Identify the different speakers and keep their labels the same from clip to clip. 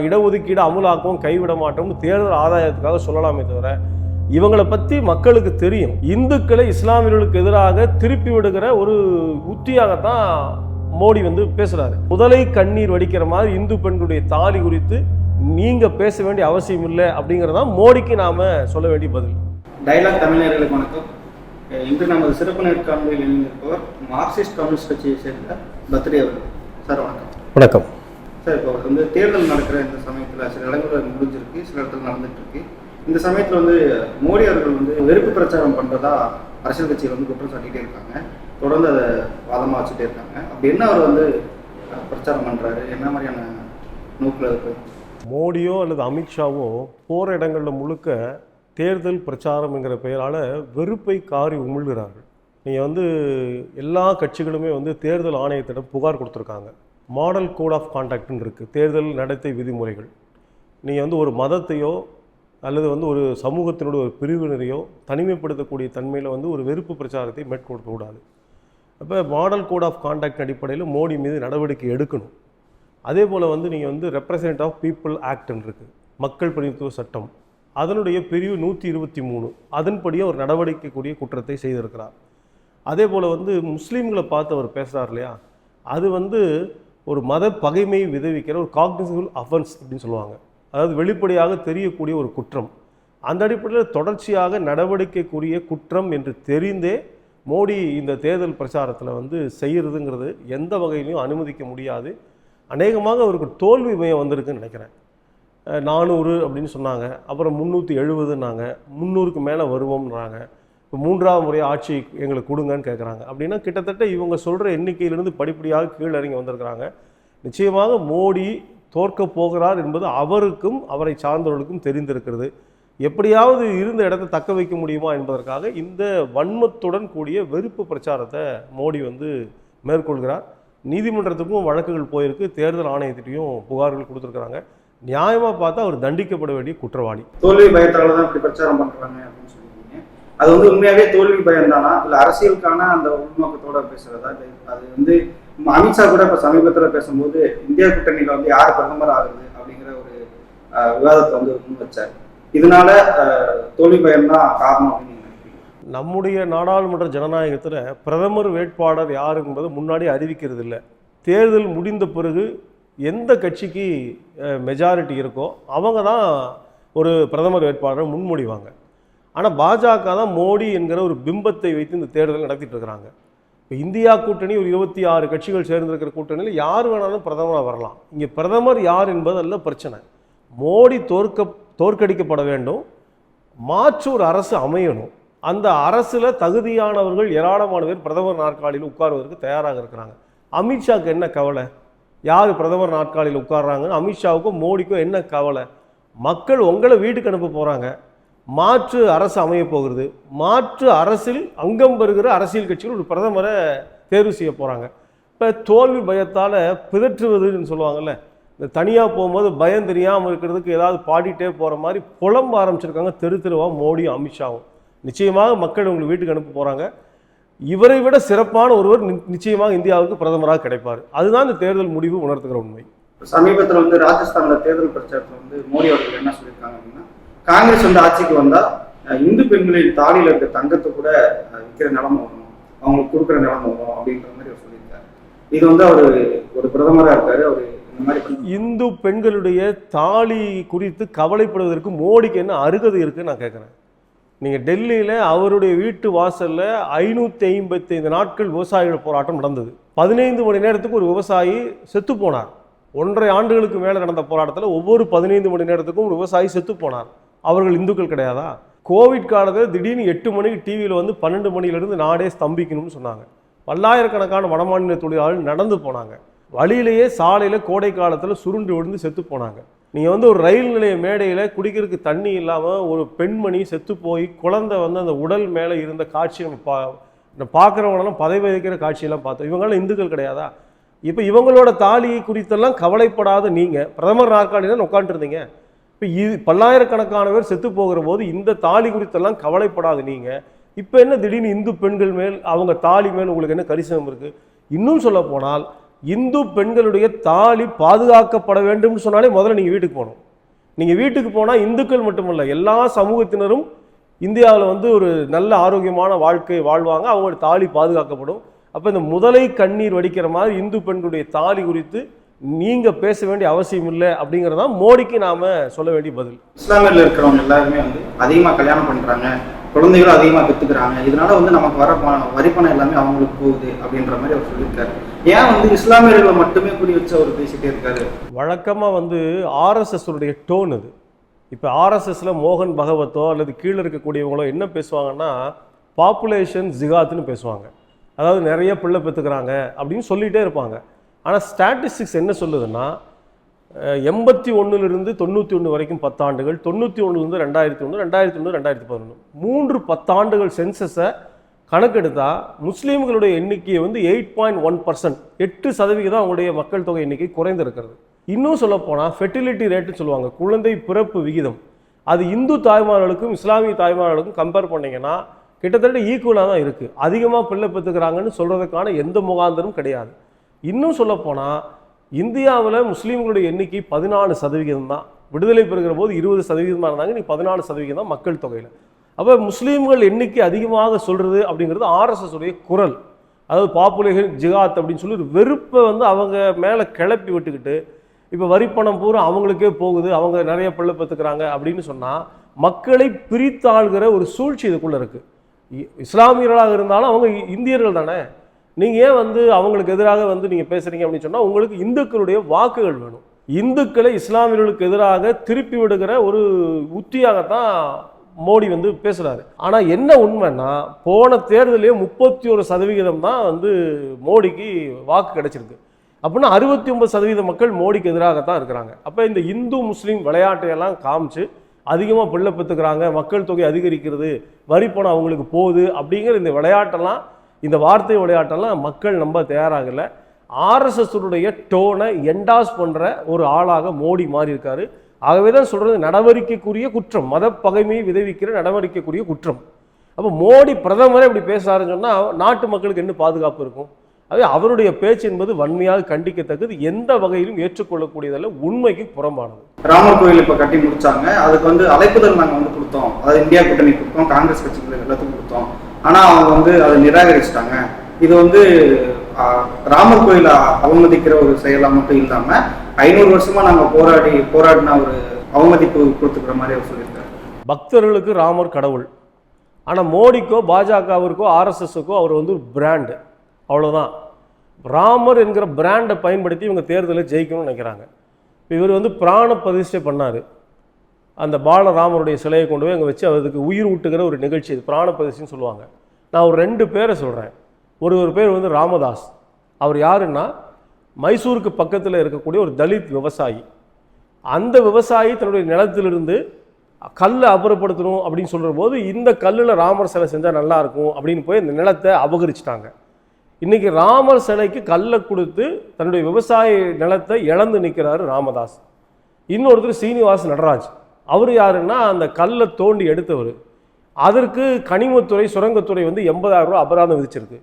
Speaker 1: இடஒதுக்கீடு அமுலாக்கவும் கைவிட மாட்டோம்னு தேர்தல் ஆதாயத்துக்காக சொல்லலாமே தவிர இவங்களை பற்றி மக்களுக்கு தெரியும். இந்துக்களை இஸ்லாமியர்களுக்கு எதிராக திருப்பி விடுகிற ஒரு உத்தியாகத்தான் மோடி வந்து பேசுறாரு. முதலை கண்ணீர் வடிக்கிற மாதிரி இந்து பெண்களுடைய தாலி குறித்து நீங்க பேச வேண்டிய அவசியம் இல்லை அப்படிங்கிறதான் மோடிக்கு நாம சொல்ல வேண்டிய பதில்.
Speaker 2: டைலாக் தமிழர்களுக்கு வணக்கம். இன்று நமது சிறப்பு நேர்காணலில் இணைந்திருப்பவர் மார்க்சிஸ்ட் கம்யூனிஸ்ட் கட்சியை சேர்ந்த பத்ரி அவர்கள். சார் வணக்கம்.
Speaker 1: வணக்கம்.
Speaker 2: சார் இப்போ வந்து தேர்தல் நடக்கிற இந்த சமயத்தில் சில இடங்களில் முடிஞ்சிருக்கு சில இடத்துல நடந்துட்டு இருக்கு இந்த சமயத்தில் வந்து மோடி அவர்கள் வந்து வெறுப்பு பிரச்சாரம் பண்ணுறதா அரசியல் கட்சியில் வந்து குற்றம் சாட்டிகிட்டே இருக்காங்க. தொடர்ந்து அதை வாதமாக வச்சுட்டே இருக்காங்க. அப்படி என்ன அவர் வந்து பிரச்சாரம் பண்ணுறாரு என்ன மாதிரியான நோக்கில் இருக்கு
Speaker 1: மோடியோ அல்லது அமித்ஷாவோ போகிற இடங்களில் முழுக்க தேர்தல் பிரச்சாரம்ங்கிற பெயரால் வெறுப்பை காரி உமிழ்கிறார்கள். நீங்கள் வந்து எல்லா கட்சிகளுமே வந்து தேர்தல் ஆணையத்திடம் புகார் கொடுத்துருக்காங்க. மாடல் கோட் ஆஃப் கான்டாக்ட்னு இருக்குது தேர்தல் நடத்தை விதிமுறைகள். நீங்கள் வந்து ஒரு மதத்தையோ அல்லது வந்து ஒரு சமூகத்தினுடைய ஒரு பிரிவினரையோ தனிமைப்படுத்தக்கூடிய தன்மையில் வந்து ஒரு வெறுப்பு பிரச்சாரத்தை மேற்கொள்ளக்கூடாது. அப்போ மாடல் கோட் ஆஃப் கான்டாக்ட் அடிப்படையில் மோடி மீது நடவடிக்கை எடுக்கணும். அதே போல் வந்து நீங்கள் வந்து ரெப்ரசன்ட் ஆஃப் பீப்புள் ஆக்ட்னு இருக்குது மக்கள் பிரதிநிதித்துவ சட்டம். அதனுடைய பிரிவு நூற்றி இருபத்தி மூணு. அதன்படியே ஒரு நடவடிக்கைக்கூடிய குற்றத்தை செய்திருக்கிறார். அதே போல் வந்து முஸ்லீம்களை பார்த்து அவர் பேசுகிறார் இல்லையா? அது வந்து ஒரு மத பகைமை விதவிக்கிற ஒரு காக்னிசிபிள் அஃபென்ஸ் அப்படின்னு சொல்லுவாங்க. அதாவது வெளிப்படையாக தெரியக்கூடிய ஒரு குற்றம். அந்த அடிப்படையில் தொடர்ச்சியாக நடவடிக்கைக்குரிய குற்றம் என்று தெரிந்தே மோடி இந்த தேர்தல் பிரச்சாரத்தில் வந்து செய்கிறதுங்கிறது எந்த வகையிலையும் அனுமதிக்க முடியாது. அநேகமாக அவருக்கு தோல்வி பயம் வந்திருக்குன்னு நினைக்கிறேன். நானூறு அப்படின்னு சொன்னாங்க. அப்புறம் முந்நூற்றி எழுபதுன்னாங்க முந்நூறுக்கு மேலே வருவோம்ன்றாங்க மூன்றாவது முறை ஆட்சி எங்களுக்கு கொடுங்கன்னு கேட்குறாங்க அப்படின்னா கிட்டத்தட்ட இவங்க சொல்கிற எண்ணிக்கையிலிருந்து படிப்படியாக கீழே இறங்கி வந்திருக்கிறாங்க. நிச்சயமாக மோடி தோற்க போகிறார் என்பது அவருக்கும் அவரை சார்ந்தவர்களுக்கும் தெரிந்திருக்கிறது. எப்படியாவது இருந்த இடத்தை தக்க வைக்க முடியுமா என்பதற்காக இந்த வன்மத்துடன் கூடிய வெறுப்பு பிரச்சாரத்தை மோடி வந்து மேற்கொள்கிறார். நீதிமன்றத்துக்கும் வழக்குகள் போயிருக்கு. தேர்தல் ஆணையத்திட்டையும் புகார்கள் கொடுத்துருக்குறாங்க. நியாயமாக பார்த்தா அவர் தண்டிக்கப்பட வேண்டிய குற்றவாளி.
Speaker 2: தோல்வி பயத்தால தான் இப்படி பிரச்சாரம் பண்ணுறாங்க அப்படின்னு சொல்லி அது வந்து உண்மையாவே தோல்வி பயம் தானா? இல்ல அரசியலுக்கான அந்த உள்நோக்கத்தோட பேசுறதா? அது வந்து அமித்ஷா கூட இப்ப சமீபத்துல பேசும்போது இந்தியா கூட்டணியில வந்து யார் பிரதமர் ஆகுது அப்படிங்கிற ஒரு விவாதத்தை வந்து முன் வச்சார். இதனால தோல்வி பயம் தான் காரணம் அப்படின்னு
Speaker 1: நம்முடைய நாடாளுமன்ற ஜனநாயகத்தில் பிரதமர் வேட்பாளர் யார் என்பது முன்னாடி அறிவிக்கிறது இல்லை. தேர்தல் முடிந்த பிறகு எந்த கட்சிக்கு மெஜாரிட்டி இருக்கோ அவங்க தான் ஒரு பிரதமர் வேட்பாளரை முன்மொழிவாங்க. ஆனால் பாஜக தான் மோடி என்கிற ஒரு பிம்பத்தை வைத்து இந்த தேர்தல் நடத்திட்டு இருக்கிறாங்க. இப்போ இந்தியா கூட்டணி ஒரு இருபத்தி ஆறு கட்சிகள் சேர்ந்திருக்கிற கூட்டணியில் யார் வேணாலும் பிரதமராக வரலாம். இங்கே பிரதமர் யார் என்பதல்ல பிரச்சனை. மோடி தோற்க தோற்கடிக்கப்பட வேண்டும். மாற்று ஒரு அரசு அமையணும். அந்த அரசில் தகுதியானவர்கள் ஏராளமான பேர் பிரதமர் நாற்காலியில் உட்காருவதற்கு தயாராக இருக்கிறாங்க. அமித்ஷாவுக்கு என்ன கவலை? யார் பிரதமர் நாற்காலியில் உட்கார்றாங்கன்னு அமித்ஷாவுக்கும் மோடிக்கும் என்ன கவலை? மக்கள் உங்களை வீட்டுக்கு அனுப்ப போகிறாங்க மாற்று அரசு அமைய போகிறது. மாற்று அரசில் அங்கம் பெறுகிற அரசியல் கட்சிகள் ஒரு பிரதமரை தேர்வு செய்ய போகிறாங்க இப்போ தோல்வி பயத்தால் பிதற்றுவதுன்னு சொல்லுவாங்கல்ல இந்த தனியாக போகும்போது பயம் தெரியாமல் இருக்கிறதுக்கு ஏதாவது பாடிட்டே போகிற மாதிரி புலம்ப ஆரம்பிச்சிருக்காங்க தெரு தெருவாக மோடியும் அமித்ஷாவும். நிச்சயமாக மக்கள் உங்களுக்கு வீட்டுக்கு அனுப்ப போகிறாங்க இவரை விட சிறப்பான ஒருவர் நிச்சயமாக இந்தியாவுக்கு பிரதமராக கிடைப்பார். அதுதான் இந்த தேர்தல் முடிவு உணர்த்துகிற உண்மை.
Speaker 2: சமீபத்தில் வந்து ராஜஸ்தானில் தேர்தல் பிரச்சாரத்தில் வந்து மோடி அவர்கள் என்ன சொல்லியிருக்காங்க அப்படின்னா காங்கிரஸ் வந்து ஆட்சிக்கு வந்தா இந்து பெண்களின் தாலியில் இருக்க தங்கத்தை கூட விற்கிற நிலைமை வரும் அவங்களுக்கு கொடுக்குற நிலைமை வரும் அப்படின்ற மாதிரி அவர் சொல்லியிருக்காரு. இது வந்து அவர் ஒரு பிரதமராக இருக்காரு. அவர் இந்து
Speaker 1: பெண்களுடைய தாலி குறித்து கவலைப்படுவதற்கு மோடிக்கு என்ன அருகதை இருக்குன்னு நான் கேட்குறேன் நீங்கள் டெல்லியில் அவருடைய வீட்டு வாசலில் ஐநூற்றி ஐம்பத்தைந்து நாட்கள் விவசாயிகள் போராட்டம் நடந்தது. பதினைந்து மணி நேரத்துக்கு ஒரு விவசாயி செத்து போனார். ஒன்றரை ஆண்டுகளுக்கு மேலே நடந்த போராட்டத்தில் ஒவ்வொரு பதினைந்து மணி நேரத்துக்கும் ஒரு விவசாயி செத்து போனார். அவர்கள் இந்துக்கள் கிடையாதா? கோவிட் காலத்தில் திடீர்னு எட்டு மணிக்கு டிவியில் வந்து பன்னெண்டு மணியிலேருந்து நாடே ஸ்தம்பிக்கணும்னு சொன்னாங்க. பல்லாயிரக்கணக்கான வடமாநில தொழிலாளர்கள் நடந்து போனாங்க. வழியிலேயே சாலையில் கோடை காலத்தில் சுருண்டு விழுந்து செத்து போனாங்க. நீங்கள் வந்து ஒரு ரயில் நிலைய மேடையில் குடிக்கிறதுக்கு தண்ணி இல்லாமல் ஒரு பெண்மணி செத்து போய் குழந்தை வந்து அந்த உடல் மேலே இருந்த காட்சி நம்ம பா பார்க்குறவங்களெல்லாம் பதவி வைக்கிற காட்சியெல்லாம் பார்த்தோம். இவங்களாம் இந்துக்கள் கிடையாதா? இப்போ இவங்களோட தாலி குறித்தெல்லாம் கவலைப்படாத நீங்கள் பிரதமர் நாற்காலியில் உட்காந்துருந்தீங்க இப்போ இது பல்லாயிரக்கணக்கான பேர் செத்து போகிற போது இந்த தாலி குறித்தெல்லாம் கவலைப்படாது நீங்கள் இப்போ என்ன திடீர்னு இந்து பெண்கள் மேல் அவங்க தாலி மேல் உங்களுக்கு என்ன கரிசனம் இருக்குது இன்னும் சொல்ல போனால் இந்து பெண்களுடைய தாலி பாதுகாக்கப்பட வேண்டும்னு சொன்னாலே முதல்ல நீங்கள் வீட்டுக்கு போகணும். நீங்கள் வீட்டுக்கு போனால் இந்துக்கள் மட்டுமல்ல எல்லா சமூகத்தினரும் இந்தியாவில் வந்து ஒரு நல்ல ஆரோக்கியமான வாழ்க்கை வாழ்வாங்க அவங்களோட தாலி பாதுகாக்கப்படும். அப்போ இந்த முதலை கண்ணீர் வடிக்கிற மாதிரி இந்து பெண்களுடைய தாலி குறித்து நீங்கள் பேச வேண்டிய அவசியம் இல்லை அப்படிங்கிறதான் மோடிக்கு நாம் சொல்ல வேண்டிய பதில்.
Speaker 2: இஸ்லாமியர்ல இருக்கிறவங்க எல்லாருமே வந்து அதிகமா கல்யாணம் பண்றாங்க குழந்தைகளும் அதிகமா பெத்துக்கிறாங்க. இதனால வந்து நமக்கு வர பணம் வரிப்பணம் எல்லாமே அவங்களுக்கு போகுது அப்படின்ற மாதிரி அவர் சொல்லியிருக்காரு. ஏன் வந்து இஸ்லாமியர்களை மட்டுமே குறி வச்சு அவர் பேசிட்டே இருக்காரு?
Speaker 1: வழக்கமாக வந்து ஆர்எஸ்எஸ் உடைய டோன் அது. இப்போ ஆர்எஸ்எஸ்ல மோகன் பகவத்தோ அல்லது கீழே இருக்கக்கூடியவங்களோ என்ன பேசுவாங்கன்னா பாப்புலேஷன் ஜிகாத்னு பேசுவாங்க. அதாவது நிறைய பிள்ளை பெற்றுக்கிறாங்க அப்படின்னு சொல்லிகிட்டே இருப்பாங்க. ஆனால் ஸ்டாட்டிஸ்டிக்ஸ் என்ன சொல்லுதுன்னா எண்பத்தி ஒன்றுலேருந்து தொண்ணூற்றி ஒன்று வரைக்கும் பத்தாண்டுகள் தொண்ணூற்றி ஒன்றுலேருந்து ரெண்டாயிரத்தி ஒன்று ரெண்டாயிரத்தி ஒன்று ரெண்டாயிரத்தி பதினொன்று மூன்று பத்தாண்டுகள் சென்சஸை கணக்கெடுத்தால் முஸ்லீம்களுடைய எண்ணிக்கையை வந்து எயிட் பாயிண்ட் ஒன் பர்சன்ட் எட்டு சதவிகிதம் அவங்களுடைய மக்கள் தொகை எண்ணிக்கை குறைந்திருக்கிறது. இன்னும் சொல்லப்போனால் ஃபெர்டிலிட்டி ரேட்டுன்னு சொல்லுவாங்க குழந்தை பிறப்பு விகிதம். அது இந்து தாய்மார்களுக்கும் இஸ்லாமிய தாய்மார்களுக்கும் கம்பேர் பண்ணீங்கன்னா கிட்டத்தட்ட ஈக்குவலாக தான் இருக்குது அதிகமாக பிள்ளை பெற்றுக்கிறாங்கன்னு சொல்கிறதுக்கான எந்த முகாந்தரும் கிடையாது. இன்னும் சொல்லப்போனால் இந்தியாவில் முஸ்லீம்களுடைய எண்ணிக்கை பதினாலு சதவிகிதம் தான். விடுதலை பெறுகிற போது இருபது சதவீதமாக இருந்தாங்க நீ பதினாலு சதவிகிதம் தான் மக்கள் தொகையில். அப்போ முஸ்லீம்கள் எண்ணிக்கை அதிகமாக சொல்கிறது அப்படிங்கிறது ஆர்எஸ்எஸ் உடைய குரல். அதாவது பாப்புலேஷன் ஜிகாத் அப்படின்னு சொல்லி ஒரு வெறுப்பை வந்து அவங்க மேலே கிளப்பி விட்டுக்கிட்டு இப்போ வரிப்பணம் பூரா அவங்களுக்கே போகுது அவங்க நிறைய பிள்ளை பெற்றுக்கிறாங்க அப்படின்னு சொன்னால் மக்களை பிரித்தாள்கிற ஒரு சூழ்ச்சி இதுக்குள்ளே இருக்குது இஸ்லாமியர்களாக இருந்தாலும் அவங்க இந்தியர்கள் தானே? நீங்கள் ஏன் வந்து அவங்களுக்கு எதிராக வந்து நீங்கள் பேசுகிறீங்க அப்படின்னு சொன்னால் உங்களுக்கு இந்துக்களுடைய வாக்குகள் வேணும். இந்துக்களை இஸ்லாமியர்களுக்கு எதிராக திருப்பி விடுகிற ஒரு உத்தியாகத்தான் மோடி வந்து பேசுகிறாரு ஆனால் என்ன உண்மைன்னா போன தேர்தலே முப்பத்தி ஒரு சதவிகிதம் தான் வந்து மோடிக்கு வாக்கு கிடைச்சிருக்கு. அப்படின்னா அறுபத்தி ஒன்பது சதவீத மக்கள் மோடிக்கு எதிராகத்தான் இருக்கிறாங்க. அப்போ இந்த இந்து முஸ்லீம் விளையாட்டையெல்லாம் காமிச்சு அதிகமாக பிள்ளை பெற்றுக்கிறாங்க மக்கள் தொகை அதிகரிக்கிறது வரி பணம் அவங்களுக்கு போகுது அப்படிங்கிற இந்த விளையாட்டெல்லாம் இந்த வார்த்தை விளையாட்டெல்லாம் மக்கள் நம்ப தயாராகலை. ஆர்எஸ்எஸ்னுடைய டோனை என்டாஸ் பண்ணுற ஒரு ஆளாக மோடி மாறி இருக்காரு ஆகவே தான் சொல்கிறது நடவடிக்கைக்குரிய குற்றம் மத பகைமையை விதவிக்கிற நடவடிக்கைக்குரிய குற்றம். அப்போ மோடி பிரதமரே இப்படி பேசுறாருன்னு சொன்னால் நாட்டு மக்களுக்கு என்ன பாதுகாப்பு இருக்கும்? அதே அவருடைய பேச்சு என்பது வன்மையாக கண்டிக்கத்தக்கது. எந்த வகையிலும் ஏற்றுக்கொள்ளக்கூடியதல்ல உண்மைக்கு புறம்பானது.
Speaker 2: ராமர் கோயில் இப்போ கட்டி முடிச்சாங்க. அதுக்கு வந்து அழைப்புதல் நாங்கள் வந்து கொடுத்தோம். அதாவது இந்தியா கூட்டணி கொடுத்தோம் காங்கிரஸ் கட்சிகளுக்கு எல்லாத்துக்கும் கொடுத்தோம். ஆனா அவங்க வந்து அதை நிராகரிச்சிட்டாங்க. இது வந்து ராமர் கோயிலை அவமதிக்கிற ஒரு செயலா மட்டும் இல்லாம ஐநூறு வருஷமா நாங்க போராடி போராடின ஒரு அவமதிப்பு கொடுத்துக்கிற மாதிரி அவர் சொல்லியிருக்காரு.
Speaker 1: பக்தர்களுக்கு ராமர் கடவுள். ஆனால் மோடிக்கோ பாஜகவிற்கோ ஆர்எஸ்எஸ்க்கோ அவர் வந்து ஒரு பிராண்டு அவ்வளோதான் ராமர் என்கிற பிராண்டை பயன்படுத்தி இவங்க தேர்தலில் ஜெயிக்கணும்னு நினைக்கிறாங்க. இப்போ இவர் வந்து பிராண பிரதிஷ்டை பண்ணார். அந்த பாலராமருடைய சிலையை கொண்டு போய் அங்கே வச்சு அதுக்கு உயிர் ஊட்டுகிற ஒரு நிகழ்ச்சி இது பிராண சொல்லுவாங்க. நான் ஒரு ரெண்டு பேரை சொல்கிறேன் ஒரு ஒரு பேர் வந்து ராமதாஸ். அவர் யாருன்னா மைசூருக்கு பக்கத்தில் இருக்கக்கூடிய ஒரு தலித் விவசாயி. அந்த விவசாயி தன்னுடைய நிலத்திலிருந்து கல்லை அப்புறப்படுத்தணும் அப்படின்னு சொல்கிற போது இந்த கல்லில் ராமர் சிலை செஞ்சால் நல்லா இருக்கும் அப்படின்னு போய் இந்த நிலத்தை அபகரிச்சிட்டாங்க. இன்றைக்கி ராமர் சிலைக்கு கல்லை கொடுத்து தன்னுடைய விவசாய நிலத்தை இழந்து நிற்கிறாரு ராமதாஸ். இன்னொருத்தர் சீனிவாஸ் நடராஜ். அவர் யாருன்னா அந்த கல்லை தோண்டி எடுத்தவர். அதற்கு கனிமத்துறை சுரங்கத்துறை வந்து எண்பதாயிரம் ரூபா அபராதம் விதிச்சிருக்கு.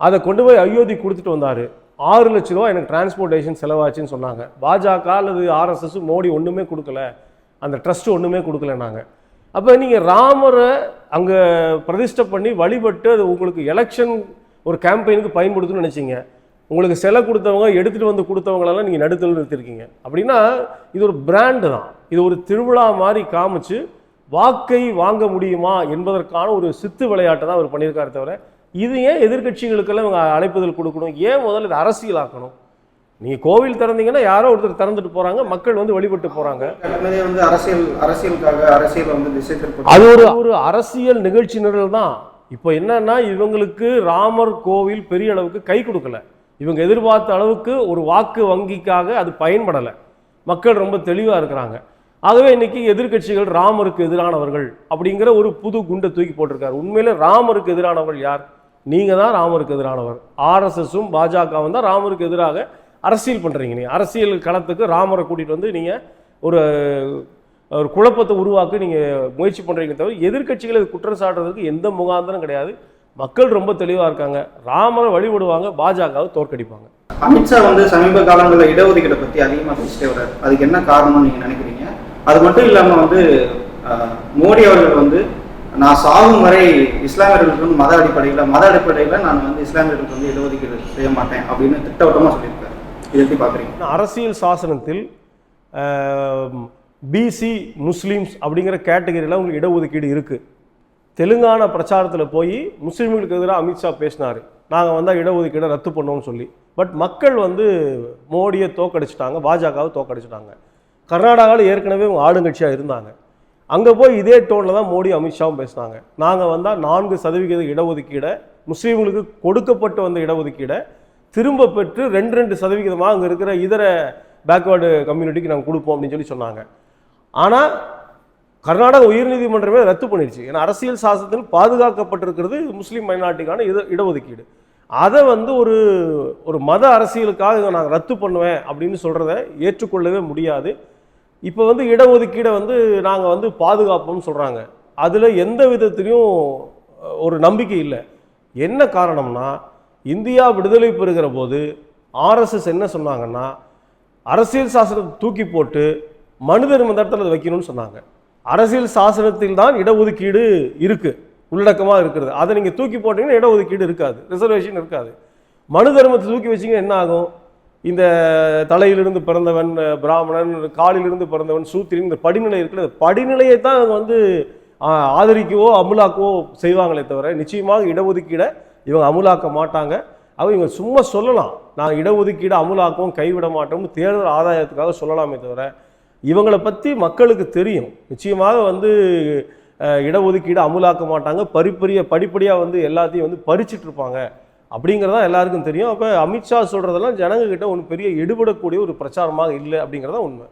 Speaker 1: அதை கொண்டு போய் அயோத்தி கொடுத்துட்டு வந்தார். ஆறு லட்ச ரூபா எனக்கு டிரான்ஸ்போர்ட்டேஷன் செலவாச்சுன்னு சொன்னாங்க. பாஜக அல்லது ஆர்எஸ்எஸ் மோடி ஒன்றுமே கொடுக்கல. அந்த ட்ரஸ்ட் ஒன்றுமே கொடுக்கலனாங்க அப்போ நீங்கள் ராமரை அங்கே பிரதிஷ்டை பண்ணி வழிபட்டு அது உங்களுக்கு எலெக்ஷன் ஒரு கேம்பெயினுக்கு பயன்படுத்துன்னு நினச்சிங்க. உங்களுக்கு சிலை கொடுத்தவங்க எடுத்துகிட்டு வந்து கொடுத்தவங்களெல்லாம் நீங்கள் நடுத்தல் நிறுத்திருக்கீங்க. அப்படின்னா இது ஒரு பிராண்டு தான். இது ஒரு திருவிழா மாதிரி காமிச்சு வாக்கை வாங்க முடியுமா என்பதற்கான ஒரு சித்து விளையாட்டை தான் அவர் பண்ணியிருக்காரு தவிர இது ஏன் எதிர்க்கட்சிகளுக்கெல்லாம் இவங்க அழைப்புதல் கொடுக்கணும்? ஏன் முதல்ல இது அரசியலாக்கணும்? நீங்கள் கோவில் திறந்தீங்கன்னா யாரோ ஒருத்தர் திறந்துட்டு போகிறாங்க மக்கள் வந்து வழிபட்டு போகிறாங்க
Speaker 2: வந்து அரசியல் அரசியலுக்காக அரசியல் வந்து
Speaker 1: அது ஒரு ஒரு அரசியல் நிகழ்ச்சி நிரல் தான். இப்போ என்னன்னா இவங்களுக்கு ராமர் கோவில் பெரிய அளவுக்கு கை கொடுக்கல. இவங்க எதிர்பார்த்த அளவுக்கு ஒரு வாக்கு வங்கிக்காக அது பயன்படலை. மக்கள் ரொம்ப தெளிவாக இருக்கிறாங்க. ஆகவே இன்னைக்கு எதிர்க்கட்சிகள் ராமருக்கு எதிரானவர்கள் அப்படிங்கிற ஒரு புது குண்டை தூக்கி போட்டிருக்காரு. உண்மையில ராமருக்கு எதிரானவர்கள் யார்? நீங்க தான் ராமருக்கு எதிரானவர். ஆர்எஸ்எஸும் பாஜகவும் தான் ராமருக்கு எதிராக அரசியல் பண்றீங்க நீங்கள் அரசியல் களத்துக்கு ராமரை கூட்டிட்டு வந்து நீங்க ஒரு ஒரு குழப்பத்தை உருவாக்க நீங்க முயற்சி பண்றீங்க தவிர எதிர்க்கட்சிகளை குற்றம் சாட்டுறதுக்கு எந்த முகாந்திரம் கிடையாது. மக்கள் ரொம்ப தெளிவா இருக்காங்க. ராமரை வழிபடுவாங்க பாஜகவை தோற்கடிப்பாங்க.
Speaker 2: அமித்ஷா வந்து சமீப காலங்களில் இடஒதுக்கீடை பற்றி அதிகமாக பேசிட்டே வர்றாரு. அதுக்கு என்ன காரணம்னு நீங்கள் நினைக்கிறீங்க? அது மட்டும் இல்லாமல் வந்து மோடி அவர்கள் வந்து நான் சாகும் வரை இஸ்லாமியர்களுக்கு வந்து மத அடிப்படையில் மத அடிப்படையில் நான் வந்து இஸ்லாமியர்களுக்கு வந்து இடஒதுக்கீடு செய்ய மாட்டேன் அப்படின்னு திட்டவட்டமாக சொல்லியிருக்காரு. இதை எப்படி பார்க்குறீங்க
Speaker 1: அரசியல் சாசனத்தில் பிசி முஸ்லீம்ஸ் அப்படிங்கிற கேட்டகரியில் உங்களுக்கு இடஒதுக்கீடு இருக்குது தெலுங்கானா பிரச்சாரத்தில் போய் முஸ்லீம்களுக்கு எதிராக அமித்ஷா பேசினார். நாங்கள் வந்தால் இடஒதுக்கீடை ரத்து பண்ணோம்னு சொல்லி. பட் மக்கள் வந்து மோடியை தோக்கடிச்சிட்டாங்க பாஜகவை தோக்கடிச்சிட்டாங்க. கர்நாடகாவில் ஏற்கனவே இவங்க ஆளுங்கட்சியாக இருந்தாங்க. அங்கே போய் இதே டோனில் தான் மோடி அமித்ஷாவும் பேசினாங்க. நாங்கள் வந்தால் நான்கு சதவிகித இடஒதுக்கீடை முஸ்லீம்களுக்கு கொடுக்கப்பட்டு வந்த இடஒதுக்கீடை திரும்ப பெற்று ரெண்டு ரெண்டு சதவிகிதமாக அங்கே இருக்கிற இதர பேக்வேர்டு கம்யூனிட்டிக்கு நாங்கள் கொடுப்போம் அப்படின்னு சொல்லி சொன்னாங்க. ஆனால் கர்நாடக உயர்நீதிமன்றமே ரத்து பண்ணிடுச்சு. ஏன்னா அரசியல் சாசனத்தில் பாதுகாக்கப்பட்டிருக்கிறது முஸ்லீம் மைனாரிட்டிக்கான இட இடஒதுக்கீடு. அதை வந்து ஒரு ஒரு மத அரசியலுக்காக நான் ரத்து பண்ணுவேன் அப்படின்னு சொல்கிறத ஏற்றுக்கொள்ளவே முடியாது. இப்போ வந்து இடஒதுக்கீடை வந்து நாங்கள் வந்து பாதுகாப்போம்னு சொல்கிறாங்க அதில் எந்த விதத்துலையும் ஒரு நம்பிக்கை இல்லை. என்ன காரணம்னா இந்தியா விடுதலை பெறுகிற போது ஆர்எஸ்எஸ் என்ன சொன்னாங்கன்னா அரசியல் சாசனத்தை தூக்கி போட்டு மனிதர் மந்தத்தில் அதை வைக்கணும்னு சொன்னாங்க. அரசியல் சாசனத்தில் தான் இடஒதுக்கீடு இருக்கு உள்ளடக்கமாக இருக்கிறது. அதை நீங்கள் தூக்கி போட்டீங்கன்னா இடஒதுக்கீடு இருக்காது ரிசர்வேஷன் இருக்காது. மனு தர்மத்தை தூக்கி வச்சீங்கன்னா என்ன ஆகும்? இந்த தலையிலிருந்து பிறந்தவன் பிராமணன் காலிலிருந்து பிறந்தவன் சூத்திரன் இந்த படிநிலை இருக்கிறது படிநிலையை தான் அவங்க வந்து ஆதரிக்கவோ அமுலாக்கவோ செய்வாங்களே தவிர நிச்சயமாக இடஒதுக்கீடை இவங்க அமுலாக்க மாட்டாங்க. அவங்க இவங்க சும்மா சொல்லலாம். நான் இடஒதுக்கீடு அமுலாக்கவும் கைவிட மாட்டோம்னு தேர்தல் ஆதாயத்துக்காக சொல்லலாமே தவிர இவங்களை பற்றி மக்களுக்கு தெரியும். நிச்சயமாக வந்து இடஒதுக்கீடு அமுலாக்க மாட்டாங்க. பரிப்பரிய படிப்படியாக வந்து எல்லாத்தையும் வந்து பறிச்சிட்டு இருப்பாங்க அப்படிங்கிறதா எல்லாருக்கும் தெரியும். அப்போ அமித்ஷா சொல்கிறதெல்லாம் ஜனங்கக்கிட்ட ஒன்று பெரிய எடுபடக்கூடிய ஒரு பிரச்சாரமாக இல்லை அப்படிங்கிறதா உண்மை.